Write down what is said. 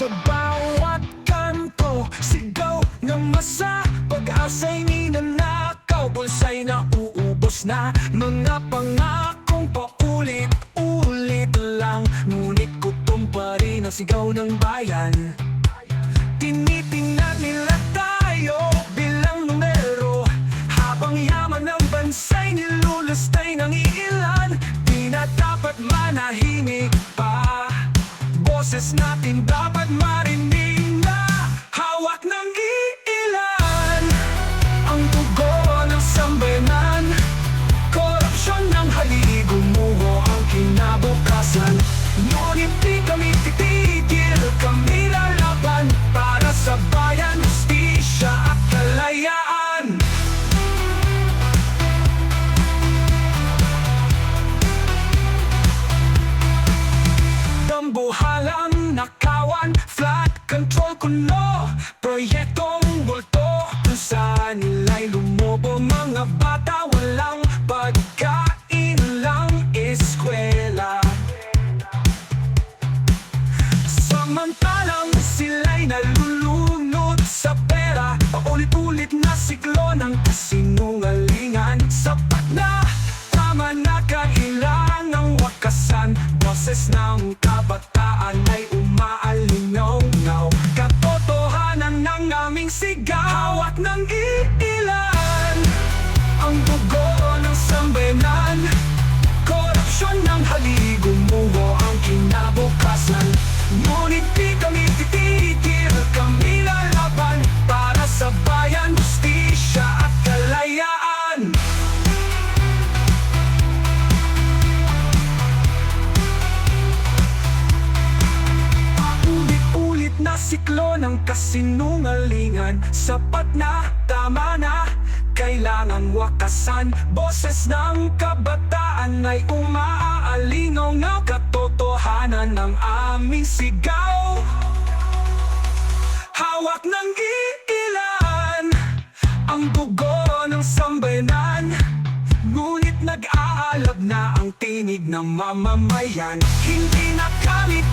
Sa bawat kanto Sigaw ng masa. Pag-asa'y ninanakaw Bulsa'y na uubos na. Mga pangakong paulit-ulit lang. Ngunit kutom pa rin ang sigaw ng bayan. Tinitingnan nila tayo bilang numero. Habang yaman ng bansa'y nilulustay ng iilan. Di na dapat manahimik pa Boses natin. Dapat marinig nakawan. Flat control kuno Proyektong multo. Kung saan nila'y lumobo Mga bata. Walang pagkain lang eskwela. Samantalang sila'y nalulunod sa pera. Paulit-ulit na siklo ng kasinungalingan. Sapat na, tama na kailangang wakasan. Boses ng kabataan ay siklo ng kasinungalingan. Sapat na, tama na, kailangang wakasan. Boses ng kabataan ay umaalingaw ng katotohanan ng aming sigaw. Hawak ng iilan Ang dugo ng sambayanan. Ngunit nag-aalab na ang tinig ng mamamayan. Hindi na kami